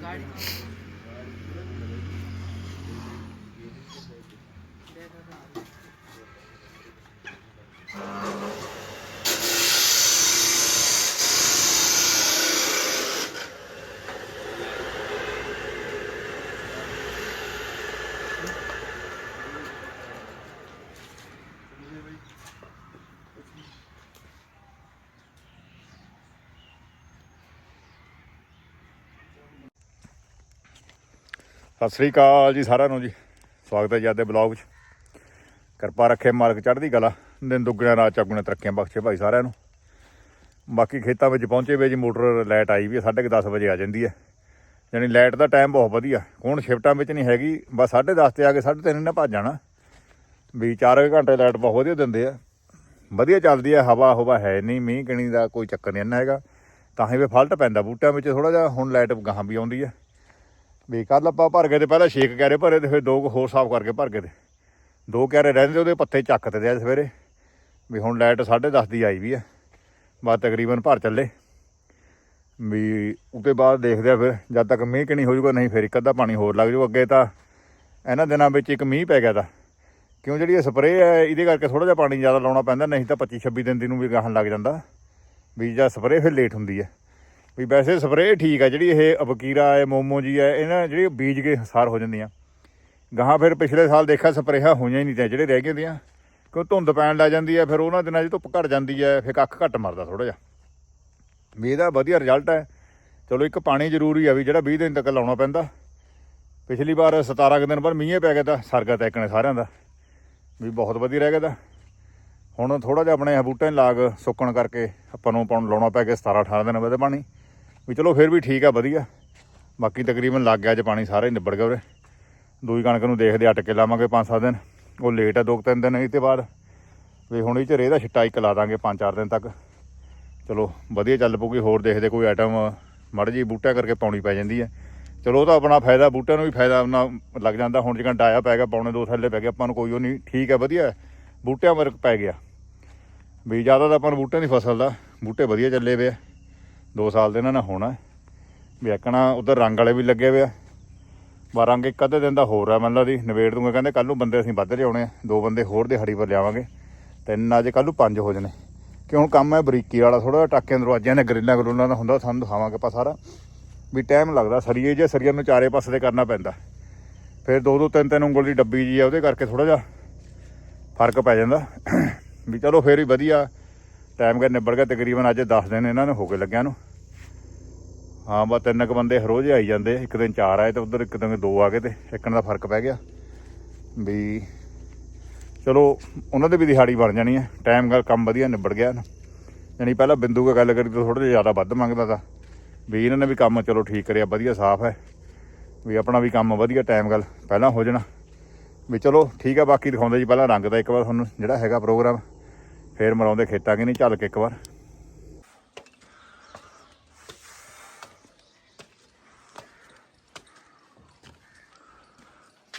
Garden. Sat Sri ਅਕਾਲ ਜੀ ਸਾਰਿਆਂ ਨੂੰ ਜੀ। ਸਵਾਗਤ ਹੈ ਜੀ ਅੱਜ ਦੇ ਬਲੌਗ 'ਚ। ਕਿਰਪਾ ਰੱਖੇ ਮਾਲਕ ਚੜ੍ਹਦੀ ਕਲਾ, ਦਿਨ ਦੁੱਗਣਾ ਰਾਤ ਚੌਗੁਣਾ ਤਰੱਕੀਆਂ ਬਖਸ਼ੇ ਭਾਈ ਸਾਰਿਆਂ ਨੂੰ। ਬਾਕੀ ਖੇਤਾਂ ਵਿੱਚ ਪਹੁੰਚੇ ਵੇ ਜੀ, ਮੋਟਰ ਲਾਈਟ ਆਈ ਵੀ 10:30 ਵਜੇ ਆ ਜਾਂਦੀ ਹੈ। ਯਾਨੀ ਲਾਈਟ ਦਾ ਟਾਈਮ ਬਹੁਤ ਵਧੀਆ। ਹੁਣ ਸ਼ਿਫਟਾਂ ਵਿੱਚ ਨਹੀਂ ਹੈਗੀ, ਬਸ 10:30 ਤੇ ਆ ਕੇ 3:30 ਨਾ ਭੱਜ ਜਾਣਾ। ਵੀ 4 ਘੰਟੇ ਲਾਈਟ ਬਹੁਤ ਵਧੀਆ ਦਿੰਦੇ ਆ। ਵਧੀਆ ਚੱਲਦੀ ਹੈ ਹਵਾ ਹਵਾ ਹੈ ਨਹੀਂ ਮੀਂਹ ਕਣੀ ਦਾ ਕੋਈ ਚੱਕਰ ਨਹੀਂ ਇੰਨਾ ਹੈਗਾ। ਤਾਂ ਹੀ ਵੀ ਫਾਲਟ ਪੈਂਦਾ ਬੂਟਿਆਂ ਵਿੱਚ ਥੋੜਾ ਜਿਹਾ ਹੁਣ ਲਾਈਟ ਗਾਹਾਂ ਵੀ ਆਉਂਦੀ ਹੈ। ਵੀ ਕੱਲ ਆਪਾਂ ਭਰ ਗਏ ਤੇ ਪਹਿਲਾਂ ਛੇਕ ਕੈਰੇ ਭਰੇ ਤੇ ਫਿਰ ਦੋ ਕੁ ਹੋਰ ਸਾਫ਼ ਕਰਕੇ ਭਰ ਗਏ ਤੇ। ਦੋ ਕੈਰੇ ਰਹਿੰਦੇ ਉਹਦੇ ਪੱਤੇ ਚੱਕ ਤੇ ਆ ਸਵੇਰੇ। ਵੀ ਹੁਣ ਲਾਈਟ 10:30 ਦੀ ਆਈ ਵੀ ਆ। ਬਾਅਦ ਤਕਰੀਬਨ ਭਰ ਚੱਲੇ। ਵੀ ਉਹਦੇ ਬਾਅਦ ਦੇਖਦੇ ਆ ਫਿਰ ਜਦ ਤੱਕ ਮੀਂਹ ਕਿ ਨਹੀਂ ਹੋ ਜਾਊਗਾ ਨਹੀਂ ਫਿਰ ਇੱਕ ਅੱਧਾ ਪਾਣੀ ਹੋਰ ਲੱਗ ਜਾਊ ਅੱਗੇ ਤਾਂ ਇਹਨਾਂ ਦਿਨਾਂ ਵਿੱਚ ਇੱਕ ਮੀਂਹ ਪੈ ਗਿਆ ਤਾਂ। ਕਿਉਂ ਜਿਹੜੀ ਇਹ ਸਪਰੇਅ ਹੈ, ਇਹਦੇ ਕਰਕੇ ਥੋੜਾ ਜਿਹਾ ਪਾਣੀ ਜ਼ਿਆਦਾ ਲਾਉਣਾ ਪੈਂਦਾ, ਨਹੀਂ ਤਾਂ 25 26 ਦਿਨ ਦੀ ਨੂੰ ਵੀ ਗਾਹਣ ਲੱਗ ਜਾਂਦਾ। ਵੀ ਜਾਂ ਸਪਰੇਅ ਫਿਰ ਲੇਟ ਹੁੰਦੀ ਹੈ। ਵੀ ਵੈਸੇ ਸਪਰੇਅ ਠੀਕ ਆ ਜਿਹੜੀ ਇਹ ਅਬਕੀਰਾ ਹੈ ਮੋਮੋ ਜੀ ਹੈ ਇਹਨਾਂ ਜਿਹੜੀ ਬੀਜ ਕੇ ਸਾਰ ਹੋ ਜਾਂਦੀਆਂ। ਗਾਹਾਂ ਫਿਰ ਪਿਛਲੇ ਸਾਲ ਦੇਖਿਆ ਸਪਰੇਹਾਂ ਹੋਈਆਂ ਹੀ ਨਹੀਂ ਤੇ ਜਿਹੜੇ ਰਹਿ ਗਏ ਦੀਆਂ ਕਿਉਂ ਧੁੰਦ ਪੈਣ ਲੱਗ ਜਾਂਦੀ ਹੈ ਫਿਰ ਉਹਨਾਂ ਦਿਨਾਂ 'ਚ ਧੁੱਪ ਘਟ ਜਾਂਦੀ ਹੈ ਫਿਰ ਕੱਖ ਘੱਟ ਮਰਦਾ ਥੋੜਾ ਜਿਹਾ। ਵੀ ਇਹਦਾ ਵਧੀਆ ਰਿਜ਼ਲਟ ਹੈ ਚਲੋ ਇੱਕ ਪਾਣੀ ਜ਼ਰੂਰੀ ਆ ਵੀ ਜਿਹੜਾ 20 ਦਿਨ ਤੱਕ ਲਾਉਣਾ ਪੈਂਦਾ। ਪਿਛਲੀ ਵਾਰ 17 ਕੁ ਦਿਨ ਬਾਅਦ ਮੀਂਹ ਪੈ ਗਿਆ ਤਾਂ ਸਰਗਾ ਤੈਕਣੇ ਸਾਰਿਆਂ ਦਾ। ਵੀ ਬਹੁਤ ਵਧੀਆ ਰਹਿ ਗਿਆ ਤਾਂ। ਹੁਣ ਥੋੜਾ ਜਿਹਾ ਆਪਣੇ ਬੂਟੇ ਨੂੰ ਲਾਗ ਸੁੱਕਣ ਕਰਕੇ ਆਪਾਂ ਨੂੰ ਪਾਉਣ ਲਾਉਣਾ ਪੈ ਗਿਆ 17 18 ਦਿਨ ਬਾਅਦ ਪਾਣੀ। ਵੀ ਚਲੋ ਫਿਰ ਵੀ ਠੀਕ ਆ, ਵਧੀਆ। ਬਾਕੀ ਤਕਰੀਬਨ ਲੱਗ ਗਿਆ ਅੱਜ ਪਾਣੀ ਸਾਰੇ ਨਿਬੜ ਗਿਆ ਉਰੇ। ਦੂਈ ਕਣਕ ਨੂੰ ਦੇਖਦੇ ਅਟ ਕੇ ਲਾਵਾਂਗੇ 5-7 ਦਿਨ। ਉਹ ਲੇਟ ਆ, ਦੋ ਕੁ ਤਿੰਨ ਦਿਨ ਇਹ ਤੇ ਬਾਅਦ। ਵੀ ਹੁਣ ਇਹ ਚ ਰੇਹ ਦਾ ਛਿੱਟਾ ਇੱਕ ਲਾ ਦਾਂਗੇ 5-4 ਦਿਨ ਤੱਕ। ਚਲੋ, ਵਧੀਆ ਚੱਲ ਪਊਗੀ, ਹੋਰ ਦੇਖਦੇ ਕੋਈ ਆਈਟਮ ਮੜ ਜੀ ਬੂਟਿਆਂ ਕਰਕੇ ਪਾਉਣੀ ਪੈ ਜਾਂਦੀ ਹੈ ਚਲੋ, ਉਹ ਤਾਂ ਆਪਣਾ ਫਾਇਦਾ, ਬੂਟਿਆਂ ਨੂੰ ਵੀ ਫਾਇਦਾ ਆਪਣਾ ਲੱਗ ਜਾਂਦਾ। ਹੁਣ ਜਿਕਾਂ ਡਾਇਆ ਪੈ ਗਿਆ, ਪੌਣੇ ਦੋ ਥੱਲੇ ਪੈ ਗਿਆ ਆਪਾਂ ਨੂੰ ਕੋਈ ਉਹ ਨਹੀਂ। ਠੀਕ ਹੈ ਵਧੀਆ। ਬੂਟਿਆਂ ਵਰਕ ਪੈ ਗਿਆ। ਵੀ ਜ਼ਿਆਦਾ ਤਾਂ ਆਪਾਂ ਨੂੰ ਬੂਟਿਆਂ ਦੀ ਫਸਲ ਦਾ, ਬੂਟੇ ਵਧੀਆ ਚੱਲੇ ਵੇ ਆ ਦੋ ਸਾਲ ਦੇ ਇਹਨਾਂ ਨਾਲ ਹੋਣਾ ਹੈ। ਵੀ ਇੱਕਣਾ ਉਧਰ ਰੰਗ ਵਾਲੇ ਵੀ ਲੱਗੇ ਵੇ ਆ। ਬਾ ਰੰਗ ਇੱਕ ਅੱਧੇ ਦਿਨ ਦਾ ਹੋਰ ਆ ਮਤਲਬ ਦੀ ਨਵੇੜ ਦੂੰਗਾ, ਕਹਿੰਦੇ ਕੱਲ ਨੂੰ ਬੰਦੇ ਅਸੀਂ ਵੱਧ ਲਿਆਉਣੇ ਆ, ਦੋ ਬੰਦੇ ਹੋਰ ਦੇ ਦਿਹਾੜੀ ਪਰ ਲਿਆਵਾਂਗੇ। ਤਿੰਨ ਅੱਜ ਕੱਲ ਨੂੰ ਪੰਜ ਹੋ ਜਣੇ। ਕਿ ਹੁਣ ਕੰਮ ਹੈ ਬਰੀਕੀ ਵਾਲਾ ਥੋੜਾ ਟਾਕਿਆਂ ਦਰਵਾਜ਼ਿਆਂ ਨੇ, ਗਰਿੱਲਾਂ ਗਰੂਲਾਂ ਦਾ ਹੁੰਦਾ ਉਹ ਸਾਨੂੰ ਦਿਖਾਵਾਂਗੇ ਆਪਾਂ ਸਾਰਾ। ਵੀ ਟਾਈਮ ਲੱਗਦਾ, ਸਰੀਏ ਜੇ ਸਰੀਏ ਨੂੰ ਚਾਰੇ ਪਾਸੇ ਤੇ ਕਰਨਾ ਪੈਂਦਾ। ਫਿਰ ਦੋ ਦੋ ਤਿੰਨ ਤਿੰਨ ਉਂਗਲ ਦੀ ਡੱਬੀ ਜੀ ਆ, ਉਹਦੇ ਕਰਕੇ ਥੋੜਾ ਜਿਹਾ ਫ਼ਰਕ ਪੈ ਜਾਂਦਾ। ਵੀ ਚਲੋ ਫੇਰ ਹੀ ਵਧੀਆ। ਟਾਈਮ ਕਰ ਨਿਬੜ ਗਿਆ, ਤਕਰੀਬਨ ਅੱਜ 10 ਦਿਨ ਇਹਨਾਂ ਨੇ ਹੋ ਗਏ ਲੱਗਿਆ ਨੂੰ। ਹਾਂ, ਬਸ ਤਿੰਨ ਕੁ ਬੰਦੇ ਰੋਜ਼ ਆਈ ਜਾਂਦੇ, ਇੱਕ ਦਿਨ ਚਾਰ ਆਏ ਤੇ ਉਧਰ ਇੱਕ ਦਿਨ ਦੋ ਆ ਗਏ ਤੇ ਇੱਕਣ ਦਾ ਫ਼ਰਕ ਪੈ ਗਿਆ। ਵੀ ਚਲੋ, ਉਹਨਾਂ ਦੇ ਵੀ ਦਿਹਾੜੀ ਬਣ ਜਾਣੀ ਹੈ ਟਾਈਮ ਗੱਲ ਕੰਮ ਵਧੀਆ ਨਿਬੜ ਗਿਆ ਨਾ। ਯਾਨੀ ਪਹਿਲਾਂ ਬਿੰਦੂ ਕੇ ਗੱਲ ਕਰੀ ਤਾਂ ਥੋੜਾ ਜਿਹਾ ਜ਼ਿਆਦਾ ਵੱਧ ਮੰਗਦਾ ਤਾ। ਵੀ ਇਹਨਾਂ ਨੇ ਵੀ ਕੰਮ ਚਲੋ ਠੀਕ ਕਰਿਆ, ਵਧੀਆ ਸਾਫ਼ ਹੈ। ਵੀ ਆਪਣਾ ਵੀ ਕੰਮ ਵਧੀਆ ਟਾਈਮ ਗੱਲ ਪਹਿਲਾਂ ਹੋ ਜਾਣਾ। ਵੀ ਚਲੋ ਠੀਕ ਆ, ਬਾਕੀ ਦਿਖਾਉਂਦੇ ਜੀ ਪਹਿਲਾਂ ਰੰਗ ਦਾ ਇੱਕ ਵਾਰ ਤੁਹਾਨੂੰ ਜਿਹੜਾ ਹੈਗਾ ਪ੍ਰੋਗਰਾਮ ਫੇਰ ਮਰਾਉਂਦੇ ਖੇਤਾਂ ਕਿ ਨਹੀਂ ਚੱਲ ਕੇ ਇੱਕ ਵਾਰ?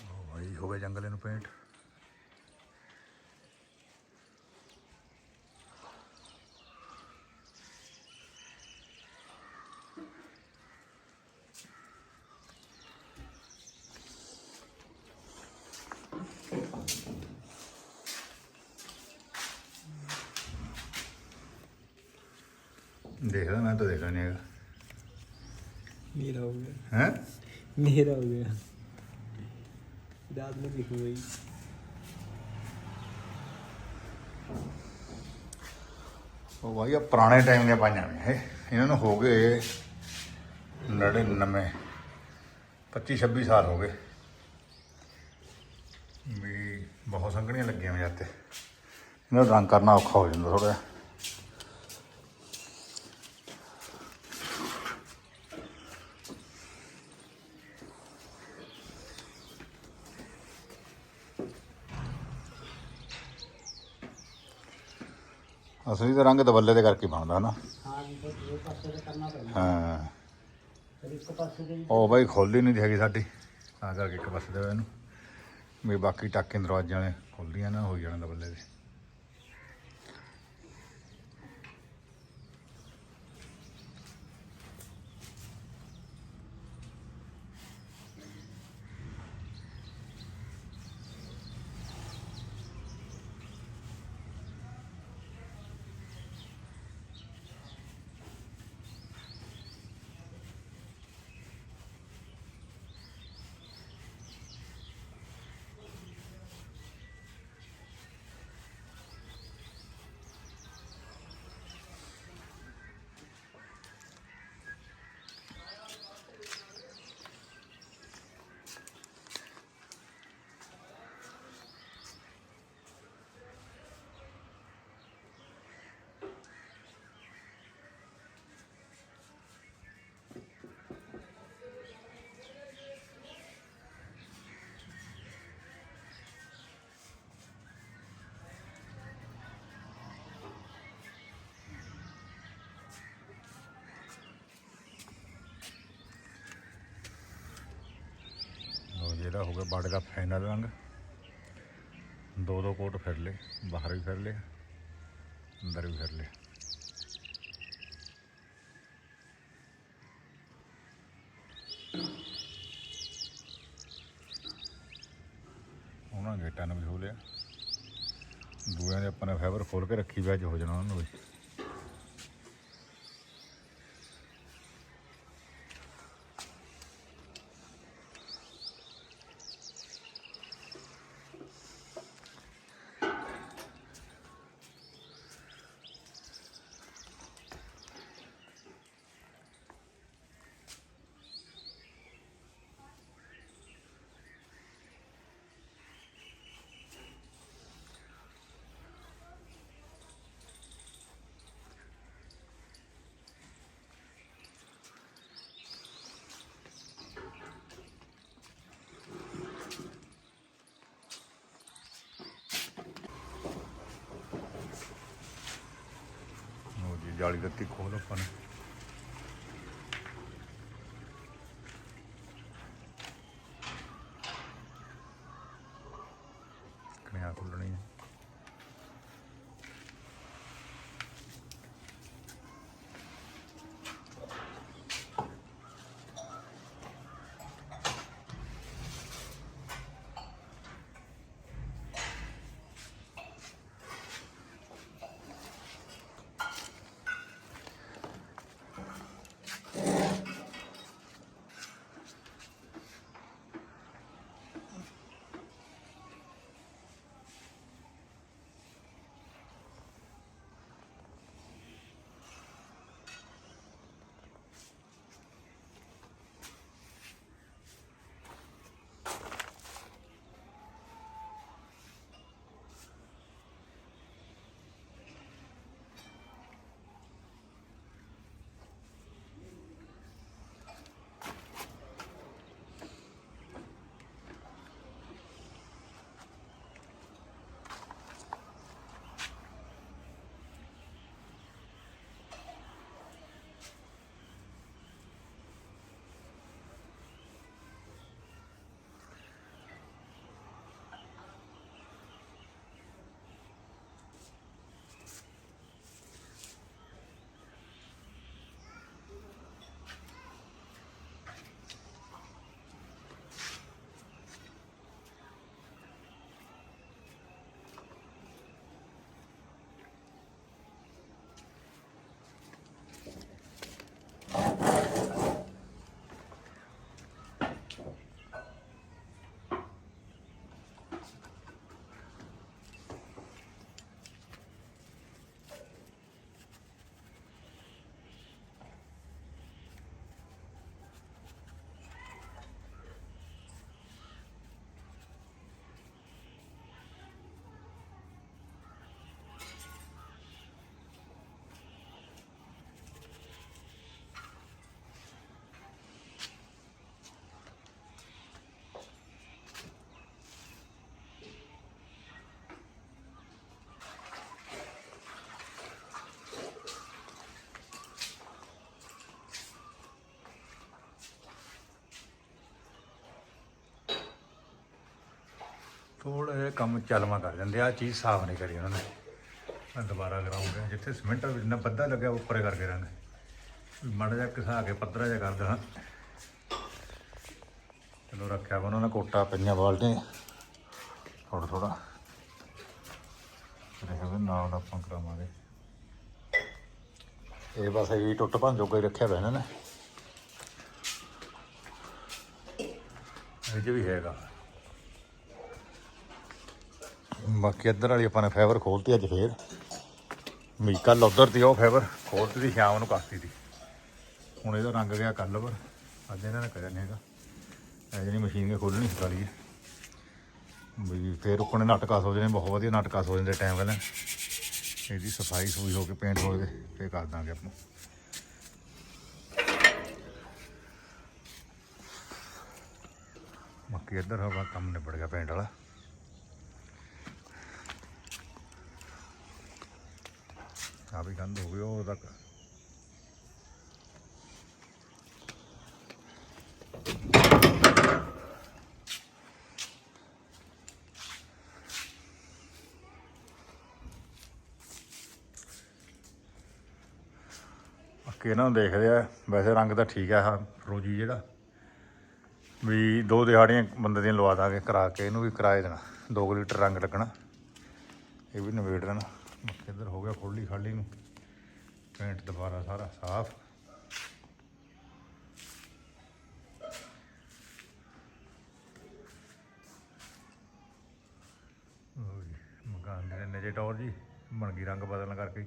ਉਹ ਭਾਈ ਹੋ ਗਿਆ ਜੰਗਲੇ ਨੂੰ ਪੇਂਟ ਦੇਖਦਾ ਮੈਂ ਤਾਂ ਦੇਖਦਾ ਨਹੀਂ ਹੈਗਾ। ਮੇਰਾ ਹੋ ਗਿਆ। ਹੈ? ਮੇਰਾ ਹੋ ਗਿਆ। ਰਾਤ ਨੂੰ ਦੇਖੂ ਬਈ ਉਹ ਭਾਈ ਆ ਪੁਰਾਣੇ ਟਾਈਮ ਦੀਆਂ ਪਾਈਆਂ ਨੇ ਇਹਨਾਂ ਨੂੰ ਹੋ ਗਏ 99 25 26 ਸਾਲ ਹੋ ਗਏ। ਵੀ ਬਹੁਤ ਸੰਘਣੀਆਂ ਲੱਗੀਆਂ ਮੇਰੇ ਤੇ ਇਹਨਾਂ ਨੂੰ ਰੰਗ ਕਰਨਾ ਔਖਾ ਹੋ ਜਾਂਦਾ ਥੋੜਾ ਜਿਹਾ। ਅਸਲੀ ਤਾਂ ਰੰਗ ਦਵੱਲੇ ਦੇ ਕਰਕੇ ਬਣਦਾ ਨਾ ਹਾਂ। ਜੀ ਉਹ ਬਾਈ ਖੋਲੀ ਨਹੀਂ ਹੈਗੀ ਸਾਡੀ। ਤਾਂ ਕਰਕੇ ਇੱਕ ਪਾਸੇ ਦੇ ਇਹਨੂੰ। ਵੀ ਬਾਕੀ ਟਾਕੇ ਦਰਵਾਜ਼ੇ ਵਾਲੇ ਖੁੱਲਦੀਆਂ ਨਾ ਹੋ ਜਾਣਾ ਦਵੱਲੇ ਦੇ। ਇਹਦਾ ਹੋ ਗਿਆ ਬਾੜੇ ਕੱਪ ਫਾਈਨਲ ਰੰਗ ਦੋ ਦੋ ਕੋਟ ਫਿਰ ਲਏ, ਬਾਹਰ ਵੀ ਫਿਰ ਲਏ, ਅੰਦਰ ਵੀ ਫਿਰ ਲਏ। ਉਹਨਾਂ ਗੇਟਾਂ ਨੂੰ ਵੀ ਹੋ ਲਿਆ। ਦੂਆਂ ਦੇ ਆਪਾਂ ਨੇ ਫਾਈਬਰ ਖੋਲ ਕੇ ਰੱਖੀ ਵੀ ਅੱਜ ਹੋ ਜਾਣਾ ਉਹਨਾਂ ਨੂੰ ਵੀ ਲਓ ਜੀ ਜਾਲੀ ਦਿੱਤੀ ਖੋਲ ਆਪਾਂ ਨੇ। ਥੋੜਾ ਜਿਹਾ ਕੰਮ ਚੱਲਵਾ ਕਰ ਜਾਂਦੇ ਆ ਚੀਜ਼ ਸਾਫ਼ ਨਹੀਂ ਕਰੀ ਉਹਨਾਂ ਨੇ। ਮੈਂ ਦੁਬਾਰਾ ਕਰਾਉਂਗਾ, ਜਿੱਥੇ ਸਿਮੈਂਟ ਜਿੰਨਾ ਬੱਦਾ ਲੱਗਿਆ ਉੱਪਰੇ ਕਰਕੇ ਰਹਿੰਦੇ ਵੀ ਮਾੜਾ ਜਿਹਾ ਘਸਾ ਕੇ ਪੱਧਰਾ ਜਿਹਾ ਕਰ ਦੇਣਾ। ਚਲੋ ਰੱਖਿਆ ਵਾ ਉਹਨਾਂ ਨੇ, ਕੋਟਾ ਪਈਆਂ ਬਾਲਟੀਆਂ। ਥੋੜਾ ਥੋੜਾ ਦੇਖੋ ਨਾਲ ਆਪਾਂ ਕਰਾਵਾਂਗੇ। ਇਹ ਬਸ ਇਹ ਟੁੱਟ ਭੰਨ ਜੋਗਾ ਹੀ ਰੱਖਿਆ ਹੋਇਆ ਇਹਨਾਂ ਨੇ। ਇਹ ਵੀ ਹੈਗਾ। ਬਾਕੀ ਇੱਧਰ ਵਾਲੀ ਆਪਾਂ ਨੇ ਫਾਈਬਰ ਖੋਲਤੀ ਅੱਜ ਫੇਰ। ਵੀ ਕੱਲ ਉਧਰ ਦੀ ਉਹ ਫਾਈਬਰ, ਖੋਲਤੀ ਦੀ ਸ਼ਾਮ ਨੂੰ ਕੱਸਤੀ ਦੀ ਹੁਣ ਇਹਦਾ ਰੰਗ ਗਿਆ ਕੱਲ ਪਰ ਅੱਜ ਇਹਨਾਂ ਨੇ ਕਰਿਆ ਨਹੀਂ ਹੈਗਾ। ਇਹ ਜਿਹੜੀ ਮਸ਼ੀਨ ਕੇ ਖੋਲਣੀ ਸਿਖਾਲੀ ਹੈ ਵੀ ਫੇਰ ਉੱਪਰ ਨਾਟਕਾ ਸੋਚਦੇ ਹੋ ਬਹੁਤ ਵਧੀਆ ਨਾਟਕਾ ਸੋਚਦੇ ਟਾਈਮ ਪਹਿਲਾਂ ਇਹਦੀ ਸਫ਼ਾਈ ਸੂਈ ਹੋ ਕੇ ਪੇਂਟ ਹੋ ਕੇ ਫੇਰ ਕਰ ਦਾਂਗੇ ਆਪਾਂ। ਬਾਕੀ ਇੱਧਰ ਹਵਾ ਕੰਮ ਨਿਬੜ ਗਿਆ ਪੇਂਟ ਵਾਲਾ। ਆ ਵੀ ਗੰਦ ਹੋ ਗਿਆ ਉਹ ਤੱਕ। ਕਿ ਇਹਨਾਂ ਨੂੰ ਦੇਖਦੇ ਆ ਵੈਸੇ ਰੰਗ ਤਾਂ ਠੀਕ ਹੈ ਹਾਂ ਰੋਜੀ ਜਿਹੜਾ। ਵੀ ਦੋ ਦਿਹਾੜੀਆਂ ਬੰਦੇ ਦੀਆਂ ਲਵਾ ਦਾਂਗੇ, ਕਰਾ ਕੇ ਇਹਨੂੰ ਵੀ ਕਿਰਾਏ ਦੇਣਾ 2 ਲੀਟਰ ਰੰਗ ਲੱਗਣਾ। ਇਹ ਵੀ ਨਵੇੜ ਦੇਣਾ ਇੱਧਰ ਹੋ ਗਿਆ ਖੋਲੀ ਖਾਲੀ ਨੂੰ। ਪੇਂਟ ਦੁਬਾਰਾ ਸਾਰਾ ਸਾਫ਼। ਜੀ, ਮਕਾਨ ਦੇ ਨਜੇ ਟੌਰ ਜੀ ਬਣ ਗਈ ਰੰਗ ਬਦਲਣ ਕਰਕੇ।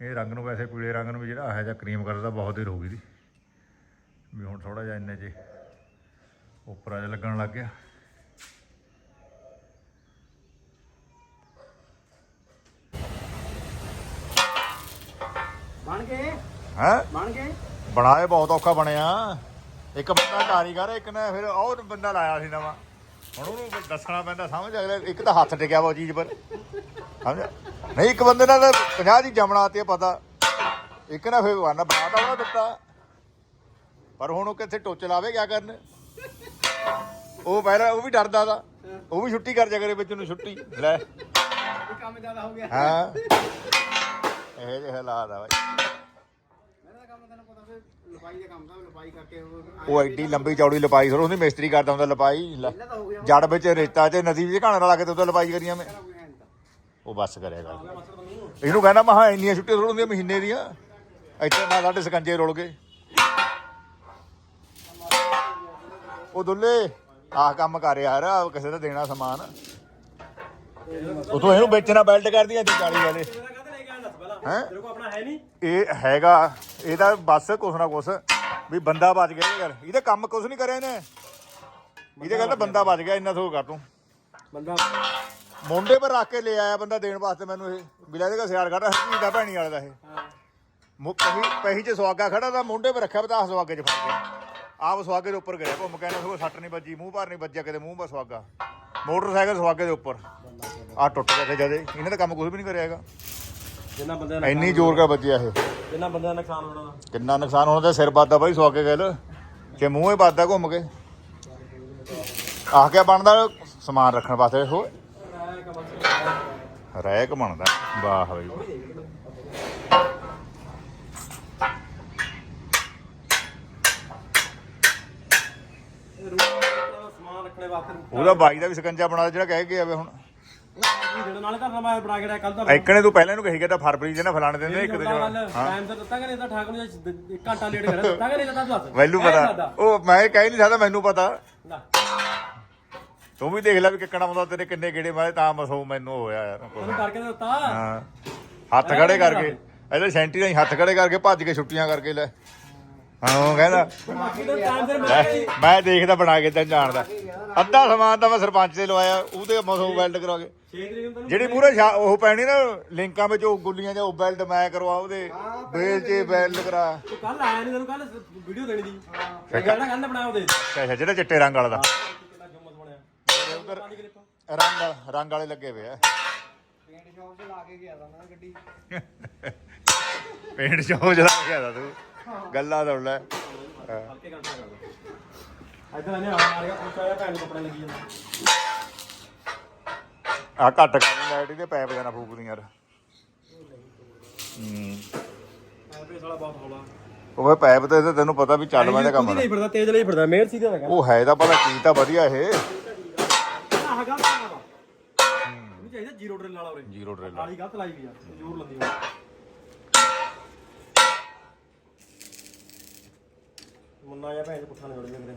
ਇਹ ਰੰਗ ਨੂੰ ਵੈਸੇ ਪੀਲੇ ਰੰਗ ਨੂੰ ਵੀ ਜਿਹੜਾ ਆਹ ਜਿਹਾ ਕਰੀਮ ਕਲਰ ਦਾ ਬਹੁਤ ਦੇਰ ਹੋ ਗਈ ਦੀ ਵੀ ਹੁਣ ਥੋੜਾ ਜਿਹਾ ਇੰਨੇ ਜੇ ਉੱਪਰਾਂ ਜਿਹਾ ਲੱਗਣ ਲੱਗ ਗਿਆ ਬਣ ਗਏ ਹੈ? ਬਣ ਗਏ? ਬਣਾਏ ਬਹੁਤ ਔਖਾ ਬਣਿਆ। ਇੱਕ ਬੰਦਾ ਕਾਰੀਗਰ ਇੱਕ ਨੇ ਫਿਰ ਉਹ ਬੰਦਾ ਲਾਇਆ ਸੀ ਨਵਾਂ। ਹੁਣ ਉਹਨੂੰ ਦੱਸਣਾ ਪੈਂਦਾ ਸਮਝ ਅਗਲੇ ਇੱਕ ਤਾਂ ਹੱਥ ਟਿਕਿਆ ਵਾ ਉਹ ਚੀਜ਼ ਪਰ। ਸਮਝ? ਨਹੀਂ ਇੱਕ ਬੰਦੇ ਨਾਲ 50 ਚੀਜ਼ਾਂ ਬਣਾਤੀ ਪਤਾ। ਇੱਕ ਨਾ ਫਿਰ ਵਾਨਾ ਬਣਾਤਾ ਉਹਦਾ ਦਿੱਤਾ। ਪਰ ਹੁਣ ਉਹ ਕਿੱਥੇ ਟੋਚ ਲਾਵੇ ਕਿਆ ਕਰਨ? ਉਹ ਪਹਿਲਾਂ ਉਹ ਵੀ ਡਰਦਾ ਦਾ ਉਹ ਵੀ ਛੁੱਟੀ ਕਰ ਜਾ ਕਰੇ ਵਿੱਚ ਨੂੰ ਛੁੱਟੀ। ਲੈ। ਕੰਮ ਜ਼ਿਆਦਾ ਹੋ ਗਿਆ। ਹਾਂ? ਇਹ ਜਿਹੇ ਹਾਲਾਤ ਆ ਬਾਈ ਮੇਰਾ ਕੰਮ ਤੈਨੂੰ ਪਤਾ ਫਿਰ ਲਪਾਈ ਦਾ ਕੰਮ ਤਾਂ ਲਪਾਈ ਕਰਕੇ ਉਹ ਐਡੀ ਲੰਬੀ ਚੌੜੀ ਲਪਾਈ ਸਰ ਉਹਦੀ ਮਿਸਤਰੀ ਕਰਦਾ ਹੁੰਦਾ ਲਪਾਈ। ਲੈ ਪਹਿਲਾਂ ਤਾਂ ਹੋ ਗਿਆ ਜੜ ਵਿੱਚ ਰੇਤਾ 'ਚ ਨਦੀ ਵਿੱਚ ਘਾਣਾ ਲਾ ਕੇ ਤੇ ਉਹਦਾ ਲਪਾਈ ਕਰੀਆਂ ਮੈਂ। ਹੋ ਉਹ ਬੱਸ ਕਰਿਆ ਕਰ। ਇਹਨੂੰ ਕਹਿੰਦਾ ਮਹਾ ਇੰਨੀਆਂ ਛੁੱਟੀਆਂ ਥੋੜ੍ਹ ਹੁੰਦੀਆਂ ਮਹੀਨੇ ਦੀਆਂ। ਇੱਥੇ ਨਾ ਸਾਡੇ ਸਕੰਜੇ ਰੁਲ ਗਏ। ਉਹ ਦੁੱਲੇ ਆਹ ਕੰਮ ਕਰ ਯਾਰ ਆਹ ਕਿਸੇ ਦਾ ਦੇਣਾ ਸਮਾਨ। ਉਤੋਂ ਇਹਨੂੰ ਵੇਚਣਾ ਬੈਲਟ ਕਰਦੀਆਂ ਤੇ 40 ਵਾਲੇ। ਹੈ? ਤੇਰੇ ਕੋ ਆਪਣਾ ਹੈ ਨਹੀਂ? ਇਹ ਹੈਗਾ। ਇਹਦਾ ਬਸ ਕੁਛ ਨਾ ਕੁਛ। ਵੀ ਬੰਦਾ ਬਚ ਗਿਆ ਯਾਰ ਇਹਦੇ ਕੰਮ ਕੁਛ ਨਹੀਂ ਕਰਿਆ ਇਹਨੇ। ਇਹਦੇ ਕਹਿੰਦਾ ਬੰਦਾ ਬਚ ਗਿਆ। ਇੰਨਾ ਥੋ ਕਰ ਤੂੰ। ਬੰਦਾ ਮੁੰਡੇ ਪਰ ਰੱਖ ਕੇ ਲੈ ਆਇਆ ਬੰਦਾ ਦੇਣ ਵਾਸਤੇ ਮੈਨੂੰ ਇਹ। ਬਿਲਾ ਇਹਦੇ ਸਿਆਰ ਕੱਢ ਹਰਜੀਤ ਦਾ ਭੈਣੀ ਵਾਲੇ ਦਾ ਇਹ। ਮੁ ਪਹੀ ਪਹੀ ਚ ਸਵਾਗਾ ਖੜਾ ਦਾ ਮੁੰਡੇ ਪਰ ਰੱਖਿਆ ਬਤਾ ਸਵਾਗੇ ਚ ਫੜ ਗਿਆ। ਆਪ ਸਵਾਗੇ ਦੇ ਉੱਪਰ ਗਿਆ ਘੁੰਮ ਕੇ ਨਾ ਸੱਟ ਨਹੀਂ ਵੱਜੀ ਮੂੰਹ ਭਰ ਨਹੀਂ ਵੱਜਿਆ ਕਿਤੇ ਮੂੰਹ ਪਰ ਸਵਾਗਾ ਮੋਟਰਸਾਈਕਲ ਸਵਾਗੇ ਦੇ ਉੱਪਰ। ਆ ਟੁੱਟ ਗਿਆ ਤੇ ਜਦੇ। ਇਹਨੇ ਤਾਂ ਕੰਮ ਕੁਝ ਵੀ ਨਹੀਂ ਕਰਿਆ ਹੈਗਾ। ਜਿੰਨਾ ਬੰਦੇ ਦਾ ਇੰਨੀ ਜ਼ੋਰ ਕਰ ਵੱਜਿਆ ਇਹ? ਜਿੰਨਾ ਬੰਦੇ ਦਾ ਨੁਕਸਾਨ ਹੋਣਾ। ਕਿੰਨਾ ਨੁਕਸਾਨ ਹੋਣਾ ਤੇ ਸਿਰ ਵੱਜਦਾ ਬਾਈ ਸਵਾਗੇ ਗੱਲ। ਕਿ ਮੂੰਹੇ ਵੱਜਦਾ ਘੁੰਮ ਕੇ। ਆਹ ਕਿਆ ਬਣਦਾ ਸਮਾਨ ਰੱਖਣ ਵਾਸਤੇ ਹੋ ਰੈਕ ਬਣਦਾ। ਵਾਹ ਬਈ। ਉਹਦਾ ਬਾਈ ਦਾ ਵੀ ਸਕੰਜਾ ਬਣਾ ਜਿਹੜਾ ਕਹਿ ਗਿਆ ਵੇ ਹੁਣ। ਜਿਹੜੇ ਨਾਲੇ ਤਾਂ ਮੈਂ ਬਣਾ ਕੇ ਡਿਆ ਕੱਲ ਦਾ ਐਕਣੇ ਤੂੰ ਪਹਿਲਾਂ ਨੂੰ ਕਹੀ ਗਿਆ ਤਾਂ ਫਰਵਰੀ ਚ ਨਾ ਫਲਾਣੇ ਦਿਨ ਦੇ ਇੱਕ ਦਿਨ ਹਾਂ। ਟਾਈਮ ਤਾਂ ਦਿੱਤਾ ਕਿ ਨਹੀਂ ਤਾਂ ਠਾਕ ਨੂੰ ਇੱਕ ਘੰਟਾ ਲੇਟ ਕਰਿਆ ਦਿੱਤਾ ਕਿ ਨਹੀਂ ਤੂੰ ਦੱਸ। ਮੈਨੂੰ ਪਤਾ। ਉਹ ਮੈਂ ਕਹਿ ਨਹੀਂ ਸਕਦਾ ਮੈਨੂੰ ਪਤਾ। ਤੂੰ ਵੀ ਦੇਖ ਲੈ ਵੀ ਕਿੱਕਣਾ ਆਉਂਦਾ ਤੇਰੇ ਕਿੰਨੇ ਗੇੜੇ ਮਾਰੇ ਤਾਂ ਮਸੋ ਮੈਨੂੰ ਹੋਇਆ ਯਾਰ। ਕੁਛ। ਤੈਨੂੰ ਕਰਕੇ ਤਾਂ ਦਿੱਤਾ। ਹਾਂ। ਹੱਥ ਖੜੇ ਕਰਕੇ। ਇਹਦੇ ਸੈਂਟੀ ਨਾਲ ਹੱਥ ਖੜੇ ਕਰਕੇ ਭੱਜ ਕੇ ਛੁੱਟੀਆਂ ਕਰਕੇ ਲੈ। ਹਾਂ ਕਹਿੰਦਾ ਤਾਂ ਤੇ ਮੈਂ ਦੇਖਦਾ ਬਣਾ ਕੇ ਤੈਨੂੰ ਜਾਣਦਾ। ਅੱਧਾ ਸਮਾਨ ਤਾਂ ਮੈਂ ਸਰਪੰਚ ਤੇ ਲਵਾਇਆ ਉਹਦੇ ਮਸੋ ਵੈਲਡ ਕਰਾ ਕੇ। 6 ਤਰੀਕ ਨੂੰ ਜਿਹੜੀ ਮੂਰੇ ਉਹ ਪੈਣੀ ਨਾ ਲਿੰਕਾਂ ਵਿੱਚ ਉਹ ਗੁੱਲੀਆਂ ਜਾਂ ਉਹ ਬੈਲਟ ਮੈਂ ਕਰਵਾ ਉਹਦੇ। ਬੇਲ 'ਚ ਬੈਲਟ ਕਰਾ। ਤੂੰ ਕੱਲ ਆਇਆ ਨਹੀਂ ਤੈਨੂੰ ਕੱਲ ਵੀਡੀਓ ਦੇਣੀ ਦੀ ਹਾਂ। ਕਹਿੰਦਾ ਕੱਲ ਬਣਾਇਆ ਉਹਦੇ। ਅੱਛਾ ਜਿਹੜਾ ਚਿੱਟੇ ਰੰਗ ਵਾਲਾ ਦਾ। ਕਿੰਨਾ ਜੁਮਤ ਬਣਿਆ। ਉਧਰ ਰੰਗ ਰੰਗ ਵਾਲੇ ਲੱਗੇ ਪਏ ਆ। ਪੇਂਟ ਸ਼ਾਪ 'ਚ ਲਾ ਕੇ ਗਿਆ ਤਾਂ ਮੈਂ ਗੱਡੀ। ਪੇਂਟ ਸ਼ੋਪ ਜਲਾ ਗਿਆ ਦਾ ਤੂੰ। ਗੱਲਾਂ ਸੁਣ ਲੈ। ਹਾਂ। ਹਲਕੇ ਗੱਲ ਕਰਦਾ ਇੱਧਰ ਆਨੇ ਆ ਮਾਰ ਗਿਆ ਪੁੱਛਿਆ ਭੈਣ ਨੂੰ ਕੱਪੜੇ ਲੱਗੀ ਜਾਂਦਾ। ਆ ਘੱਟ ਕਰਨੀ ਲਾਈਟ ਇਹਦੇ ਪੈਪ ਜਾਣਾ ਫੂਕਦੀ ਯਾਰ। ਹੂੰ। ਐਪੇ ਸਾਲਾ ਬਹੁਤ ਹੌਲਾ ਉਹ ਪੈਪ ਤੇ ਤੈਨੂੰ ਪਤਾ ਵੀ ਚੱਲ ਮੈਂ ਦਾ ਕੰਮ ਨਹੀਂ ਫਿਰਦਾ ਤੇਜ਼ ਲਈ ਫਿਰਦਾ ਮੇਰ ਸੀ ਦਾ ਹੈਗਾ। ਉਹ ਹੈ ਤਾਂ ਪਤਾ ਕੀ ਤਾਂ ਵਧੀਆ ਇਹ। ਆਹ ਗਲਤ ਆ ਵਾ। ਇਹ ਚਾਹੀਦਾ ਜ਼ੀਰੋ ਡਰਿਲ ਵਾਲਾ ਉਰੇ। ਜ਼ੀਰੋ ਡਰਿਲ ਕਾਲੀ ਗਲਤ ਲਾਈ ਗਈ ਆ ਜ਼ੋਰ ਲੰਦੀ ਆ। ਮੁੰਨਾ ਜਾਂ ਭੈਣ ਪੁੱਠਾ ਨਿਕਲ ਗਿਆ ਮੇਰੇ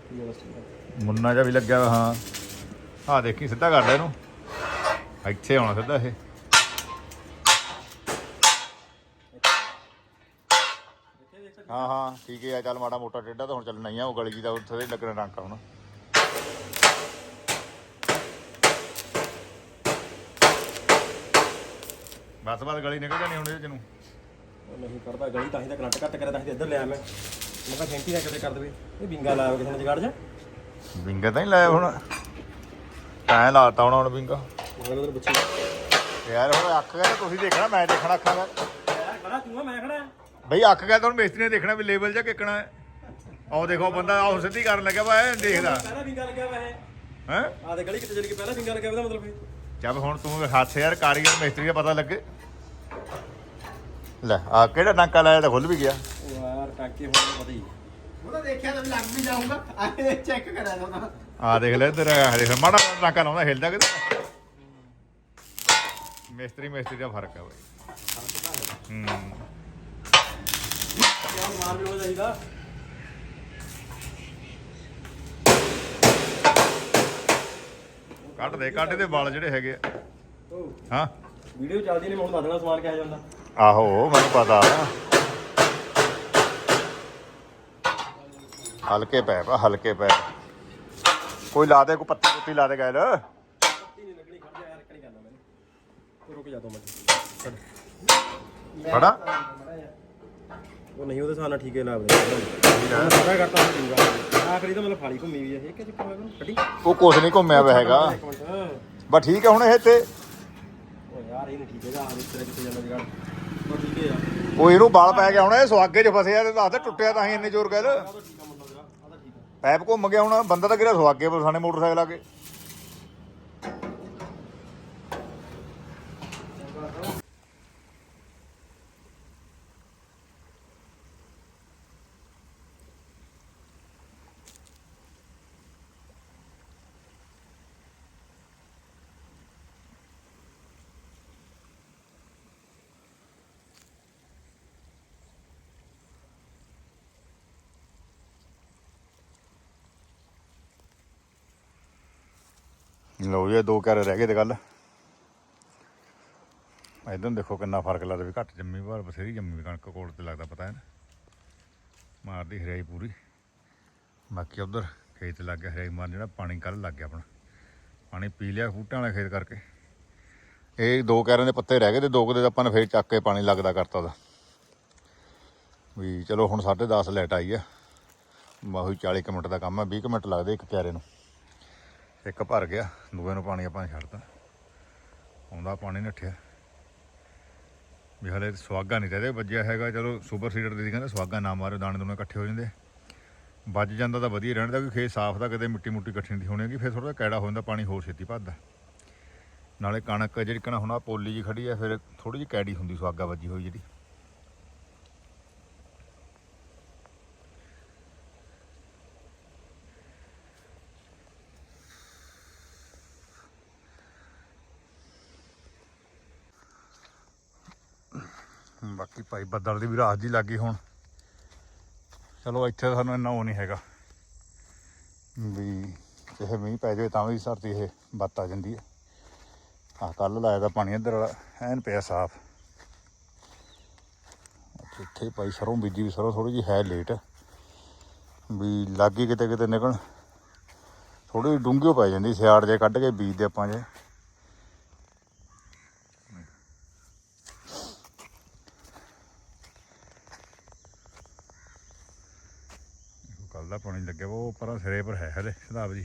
ਕੀ ਅਵਸਥਾ ਮੁੰਨਾ ਜਿਹਾ ਵੀ ਲੱਗਿਆ ਹਾਂ। ਆ ਦੇਖੀ ਸਿੱਧਾ ਕਰ ਲੈ ਇਹਨੂੰ। ਇੱਥੇ ਆਉਣਾ ਸਿੱਧਾ ਇਹ। ਹਾਂ ਹਾਂ ਠੀਕ ਹੈ ਚੱਲ ਮਾੜਾ ਮੋਟਾ ਟੇਡਾ ਤਾਂ ਹੁਣ ਚੱਲਣਾ ਹੀ ਆ ਉਹ ਗਲੀ ਜੀ ਦਾ ਉੱਥੇ ਦੇ ਲੱਗਣਾ ਟਾਂਕਾ ਹੁਣ। ਬਸ ਬਸ ਗਲੀ ਨਿਕਲ ਜਾਣੀ ਹੁਣ ਇਹਦੇ ਚ ਨੂੰ। ਉਹ ਨਹੀਂ ਕਰਦਾ ਗਲੀ ਤਾਂ ਹੀ ਤਾਂ ਕਰੰਟ ਘੱਟ ਕਰਿਆ ਤਾਂ ਹੀ ਤਾਂ ਇੱਧਰ ਲਿਆ ਮੈਂ। ਮੈਂ ਕਿਹਾ ਖੇਂਟੀ ਨਾ ਕਿਤੇ ਕਰ ਦੇਵੇ। ਇਹ ਬਿੰਗਾ ਲਾਇਆ ਕਿਸੇ ਨੇ ਜਗਾੜ ਜਾ। ਵਿੰਗਾ ਤਾਂ ਹੀ ਲਾਇਆ ਹੁਣ। ਐ ਲਾਤਾ ਹੁਣ ਹੁਣ ਵਿੰਗਾ। ਮੈਂ ਉਧਰ ਬੱਚੀ ਯਾਰ ਹੁਣ ਅੱਖ ਗਿਆ ਤੁਸੀਂ ਦੇਖਣਾ ਮੈਂ ਦੇਖਣਾ ਅੱਖਾਂ ਦਾ। ਯਾਰ ਖੜਾ ਤੂੰ ਆ ਮੈਂ ਖੜਾ। ਬਈ ਅੱਖ ਗਿਆ ਤਾਂ ਹੁਣ ਮਿਸਤਰੀ ਨੇ ਦੇਖਣਾ ਵੀ ਲੇਬਲ ਜਾਂ ਕਿੱਕਣਾ ਹੈ। ਆਓ ਦੇਖੋ ਬੰਦਾ ਆਹ ਸਿੱਧੀ ਕਰਨ ਲੱਗਿਆ ਵਾ ਇਹ ਦੇਖਦਾ। ਪਹਿਲਾਂ ਬਿੰਗਾ ਲੱਗਿਆ ਵਾ ਇਹ। ਹੈ? ਆ ਤੇ ਗਲੀ ਕਿਤੇ ਚਲ ਕੇ ਪਹਿਲਾਂ ਬਿੰਗਾ ਲੱਗਿਆ ਉਹਦਾ ਮਤਲਬ ਇਹ। ਜਦ ਹੁਣ ਤੂੰ ਹੱਥ ਯਾਰ ਕਾਰੀਗਰ ਮਿਸਤਰੀ ਦਾ ਪਤਾ ਲੱਗੇ। ਲੈ ਆ ਕਿਹੜਾ ਟਾਂਕਾ ਲਾਇਆ ਤਾਂ ਖੁੱਲ ਵੀ ਗਿਆ। ਉਹ ਯਾਰ ਟਾਂਕੇ ਹੁਣ ਪਤਾ ਹੀ ਉਹ ਤਾਂ ਦੇਖਿਆ ਤਾਂ ਲੱਗ ਵੀ ਜਾਊਗਾ। ਆਏ ਚੈੱਕ ਕਰਾ ਲਓ ਆ ਦੇਖ ਲੈ ਆ ਦੇਖ ਮਾੜਾ ਮਾੜਾ ਟਾਂਕਾ ਲਾਉਂਦਾ ਹਿਲਦਾ ਕਿਤੇ। ਮਿਸਤਰੀ ਮਿਸਤਰੀ ਦਾ ਫ਼ਰਕ ਆ ਬਈ ਹੂੰ ਯਾਰ ਮਾਰ ਵੀ ਹੋ ਜਾਈਦਾ ਕੱਟ ਦੇ ਕੱਟ ਦੇ ਵਾਲ ਜਿਹੜੇ ਹੈਗੇ ਆ। ਹਾਂ? ਵੀਡੀਓ ਚੱਲਦੀ ਨਹੀਂ ਮੈਂ ਹੁਣ ਦੱਸ ਦੇਣਾ ਸਮਾਨ ਕਿਹਾ ਜਾਂਦਾ। ਆਹੋ ਮੈਨੂੰ ਪਤਾ। ਹਲਕੇ ਪੈ ਪਾ ਹਲਕੇ ਪੈ। ਕੋਈ ਲਾ ਦੇ ਕੋਈ ਪੱਤੀ ਪੁੱਤੀ ਲਾ ਦੇ ਗੈਲ ਪੱਤੀ ਨਹੀਂ ਲੱਗਣੀ ਖੜ ਜਾ ਯਾਰ ਇੱਕ ਨਹੀਂ ਕਰਨਾ ਮੈਨੂੰ ਤੂੰ ਰੁਕ ਜਾ ਦੋ ਮਿੰਟ। ਫੜਾ। ਉਹ ਨਹੀਂ ਉਹਦੇ ਹਿਸਾਬ ਨਾਲ ਠੀਕ ਹੈ ਲਾ ਦੇ ਮੈਂ ਸਾਰਾ ਕਰਤਾ ਹੁਣ ਠੀਕ ਆ ਆਖਰੀ ਤਾਂ ਮਤਲਬ ਫਾਲੀ ਘੁੰਮੀ ਵੀ ਹੈ ਇਹ ਕਿ ਚੱਕਰ ਮੈਂ ਕੱਢੀ ਉਹ ਕੁਛ ਨਹੀਂ ਘੁੰਮਿਆ ਵਾ ਹੈਗਾ। ਇੱਕ ਮਿੰਟ ਬਸ ਠੀਕ ਹੈ ਹੁਣ ਇਹ ਤੇ। ਉਹ ਯਾਰ ਇਹ ਨਹੀਂ ਠੀਕ ਹੈਗਾ ਆਹ ਤੇਰੇ ਕਿੱਥੇ ਜਾਂਦਾ ਜਗੜ। ਉਹ ਠੀਕ ਹੈ ਯਾਰ। ਉਹ ਇਹਨੂੰ ਵਾਲ ਪੈ ਗਿਆ ਹੁਣ ਇਹ 'ਚ ਫਸਿਆ ਤੇ ਦੱਸਦੇ ਟੁੱਟਿਆ ਤਾਂ ਹੀ ਇੰਨੇ ਜ਼ੋਰ ਪੈਪ ਘੁੰਮ ਗਿਆ ਹੁਣ ਬੰਦਾ ਤਾਂ ਕਿਹੜਾ ਸੁਹਾਗੇ ਪਰ ਸਾਨੇ ਮੋਟਰਸਾਈਕਲ ਆ ਕੇ। ਲਓ ਜੀ ਦੋ ਘਰ ਰਹਿ ਗਏ ਤੇ ਗੱਲ। ਇਧਰ ਦੇਖੋ ਕਿੰਨਾ ਫ਼ਰਕ ਲੱਗਦਾ ਵੀ ਘੱਟ ਜੰਮੀ ਪਰ ਬਥੇਰੀ ਜੰਮੀ ਵੀ ਕਣਕ ਕੋਲ ਤੇ ਲੱਗਦਾ ਪਤਾ ਹੈ ਨਾ ਮਾਰਦੀ ਹਰਿਆਈ ਪੂਰੀ। ਬਾਕੀ ਉਧਰ ਖੇਤ ਲੱਗ ਗਿਆ ਹਰਿਆਈ ਮਾਰ ਜਿਹੜਾ ਪਾਣੀ ਕੱਲ ਲੱਗ ਗਿਆ ਆਪਣਾ। ਪਾਣੀ ਪੀ ਲਿਆ ਬੂਟਿਆਂ ਵਾਲੇ ਖੇਤ ਕਰਕੇ। ਇਹ ਦੋ ਕਹਿਰਾਂ ਦੇ ਪੱਤੇ ਰਹਿ ਗਏ ਤੇ ਦੋ ਕੁ ਦੇ ਆਪਾਂ ਨੇ ਫੇਰ ਚੱਕ ਕੇ ਪਾਣੀ ਲੱਗਦਾ ਕਰਤਾ ਦਾ ਵੀ ਚਲੋ ਹੁਣ 10:30 ਲਾਈਟ ਆਈ ਆ। ਬਾਹੂ 40 ਕੁ ਮਿੰਟ ਦਾ ਕੰਮ ਆ 20 ਕੁ ਮਿੰਟ ਲੱਗਦੇ ਇੱਕ ਕੈਰੇ ਨੂੰ। ਇੱਕ ਭਰ ਗਿਆ, ਦੂਏ ਨੂੰ ਪਾਣੀ ਆਪਾਂ ਛੱਡਤਾ। ਆਉਂਦਾ ਪਾਣੀ ਨੱਠਿਆ। ਵੀ ਹਲੇ ਸਵਾਗਾ ਨਹੀਂ ਤੇ ਵੱਜਿਆ ਹੈਗਾ, ਚਲੋ ਸੁਪਰ ਸੀਡਰ ਦੇ ਦੀ ਕਹਿੰਦੇ ਸਵਾਗਾ ਨਾ ਮਾਰਿਓ, ਦਾਣੇ ਦੋਨੇ ਇਕੱਠੇ ਹੋ ਜਾਂਦੇ। ਵੱਜ ਜਾਂਦਾ ਤਾਂ ਵਧੀਆ ਰਹਿਣ ਦਾ ਕਿ ਖੇਤ ਸਾਫ਼ ਦਾ ਕਦੇ ਮਿੱਟੀ ਮੁੱਟੀ ਇਕੱਠੀ ਨਹੀਂ ਹੋਣੀ ਹੈਗੀ, ਫਿਰ ਥੋੜਾ ਜਿਹਾ ਕੈੜਾ ਹੋ ਜਾਂਦਾ, ਪਾਣੀ ਹੋਰ ਛੇਤੀ ਭੱਜਦਾ ਨਾਲੇ ਕਣਕ ਜਿਹੜੀ ਕਣਾ ਹੁਣ ਆਹ ਪੋਲੀ ਜੀ ਖੜੀ ਆ, ਫਿਰ ਥੋੜੀ ਜਿਹੀ ਕੈੜੀ ਹੁੰਦੀ ਸਵਾਗਾ ਵੱਜੀ ਹੋਈ ਜਿਹੜੀ। ਬਾਕੀ ਭਾਈ ਬੱਦਲ ਦੀ ਵੀ ਰਾਤ ਜੀ ਲੱਗੀ ਹੁਣ। ਚਲੋ ਇੱਥੇ ਤਾਂ ਸਾਨੂੰ ਇੰਨਾ ਉਹ ਨਹੀਂ ਹੈਗਾ। ਵੀ ਚਾਹੇ ਮੀਂਹ ਪੈ ਜਾਵੇ ਤਾਂ ਵੀ ਧਰਤੀ ਇਹ ਬੱਤ ਆ ਜਾਂਦੀ ਹੈ। ਆ ਕੱਲ ਲਾਇਆ ਦਾ ਪਾਣੀ ਇੱਧਰ ਵਾਲਾ, ਐਨ ਪਿਆ ਸਾਫ਼। ਇੱਥੇ ਭਾਈ ਸਰੋਂ ਬੀਜੀ ਵੀ ਸਰੋਂ ਥੋੜੀ ਜਿਹੀ ਹੈ ਲੇਟ ਵੀ ਲਾਗੀ ਕਿਤੇ ਕਿਤੇ ਨਿਕਲ ਥੋੜੀ ਡੂੰਘੀ ਪੈ ਜਾਂਦੀ, ਸਿਆੜ ਜੇ ਕੱਢ ਕੇ ਬੀਜਦੇ ਆਪਾਂ ਜੇ ਕੱਲ ਦਾ ਪਾਣੀ ਲੱਗਿਆ ਵਾ, ਉਹ ਪਰਾਂ ਸਿਰੇ ਪਰ ਹੈ ਹਲੇ ਸਦਾਬ ਜੀ।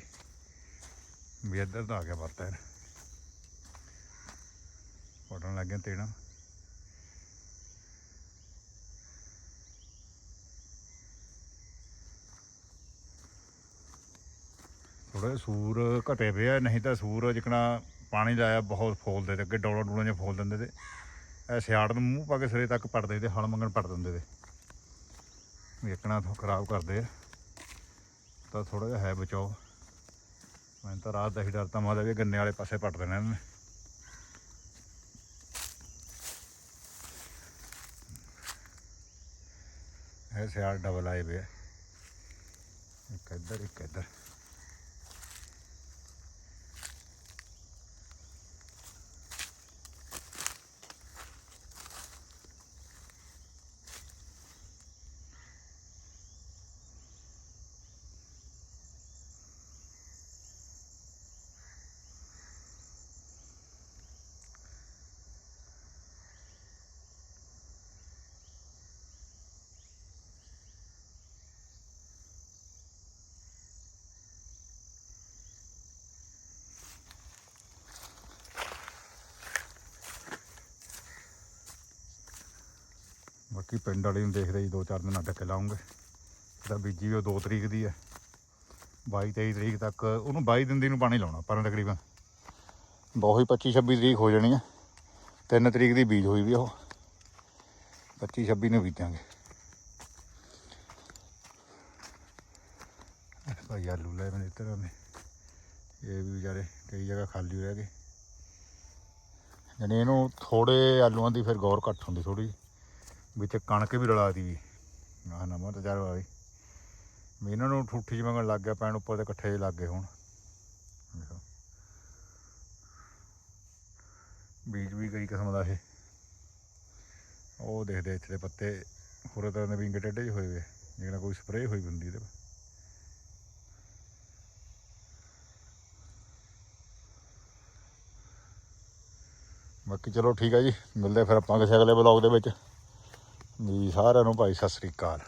ਵੀ ਇੱਧਰ ਤਾਂ ਆ ਗਿਆ ਵਰਤਾ ਇਹ ਪੜਨ ਲੱਗ ਗਿਆ ਤੇੜਾ। ਥੋੜੇ ਸੂਰ ਘਟੇ ਪਏ ਆ, ਨਹੀਂ ਤਾਂ ਸੂਰ ਜਿਕਣਾ ਪਾਣੀ ਲਾਇਆ ਬਹੁਤ ਫੋਲਦੇ ਤੇ, ਅੱਗੇ ਡੋਲਾ ਡੂਲਾਂ ਜਿਹਾ ਫੋਲ ਦਿੰਦੇ ਤੇ। ਇਹ ਸਿਆੜ ਨੂੰ ਮੂੰਹ ਪਾ ਕੇ ਸਿਰੇ ਤੱਕ ਪੜਦੇ ਤੇ, ਹਲ ਮੰਗਣ ਪੜ ਦਿੰਦੇ ਤੇ। ਵੇਖਣਾ ਤੋਂ ਖਰਾਬ ਕਰਦੇ ਆ। ਤਾਂ ਥੋੜਾ ਜਿਹਾ ਹੈ ਬਚਾਓ। ਮੈਂ ਤਾਂ ਰਾਤ ਦਾ ਹੀ ਡਰ ਡਰਤਾ ਮਾਦਾ ਵੀ ਗੰਨੇ ਵਾਲੇ ਪਾਸੇ ਪੱਟ ਦੇਣਾ ਇਹਨਾਂ। ਨੇ ਇਹ ਸਿਆਲ ਡਬਲ ਆਏ ਵੇ ਇੱਕ ਇੱਧਰ ਇੱਕ ਇੱਧਰ। ਬਾਕੀ ਪਿੰਡ ਵਾਲੇ ਨੂੰ ਦੇਖਦੇ ਜੀ, ਦੋ ਚਾਰ ਦਿਨ ਅੱਡ ਕੇ ਲਾਉਂਗੇ ਇਹਦਾ ਬੀਜੀ ਉਹ 2 ਤਰੀਕ ਦੀ ਹੈ। 22 23 ਤਰੀਕ ਤੱਕ ਉਹਨੂੰ 22 ਦਿਨ ਦੀ ਨੂੰ ਪਾਣੀ ਲਾਉਣਾ ਪਰ ਤਕਰੀਬਨ। ਬਹੁਤ ਹੀ 25 26 ਤਰੀਕ ਹੋ ਜਾਣੀ ਹੈ। 3 ਤਰੀਕ ਦੀ ਬੀਜ ਹੋਈ ਵੀ ਉਹ। 25 26 ਨੂੰ ਬੀਜਾਂਗੇ। ਭਾਈ ਆਲੂ ਲੈ ਮੈਂ ਇੱਧਰ ਨੇ ਇਹ ਵੀ ਵਿਚਾਰੇ ਕਈ ਜਗ੍ਹਾ ਖਾਲੀ ਰਹਿ ਗਏ। ਯਾਨੀ ਇਹਨੂੰ ਥੋੜੇ ਆਲੂਆਂ ਦੀ ਫਿਰ ਗੌਰ ਘੱਟ ਹੁੰਦੀ ਥੋੜੀ ਵਿੱਚ ਕਣਕ ਵੀ ਰਲਾ ਦੀ ਆਹ ਨਵਾਂ ਤਾਂ ਚਾਰ ਵੀ ਇਹਨਾਂ ਨੂੰ ਠੂਠੀ ਜਿ ਮੰਗਣ ਲੱਗ ਗਿਆ ਪੈਣ ਉੱਪਰ ਤੇ ਇਕੱਠੇ ਜਿਹੇ ਲੱਗ ਗਏ ਹੁਣ। ਦੇਖੋ। ਬੀਜ ਵੀ ਕਈ ਕਿਸਮ ਦਾ ਇਹ। ਉਹ ਦੇਖਦੇ ਇੱਥੇ ਦੇ ਪੱਤੇ ਹੋਰ ਤਰ੍ਹਾਂ ਦੇ ਵਿੰਗੇ ਟੇਢੇ ਜਿਹੇ ਹੋਏ ਵੇ ਜਿਵੇਂ ਕੋਈ ਸਪਰੇਅ ਹੋਈ ਹੁੰਦੀ ਇਹਦੇ ਬਾਕੀ ਚਲੋ ਠੀਕ ਹੈ ਜੀ। ਮਿਲਦੇ ਫਿਰ ਆਪਾਂ ਕਿਸੇ ਅਗਲੇ ਬਲੌਗ ਦੇ ਵਿੱਚ। ਜੀ ਸਾਰਿਆਂ ਨੂੰ ਭਾਈ ਸਤਿ ਸ੍ਰੀ ਅਕਾਲ।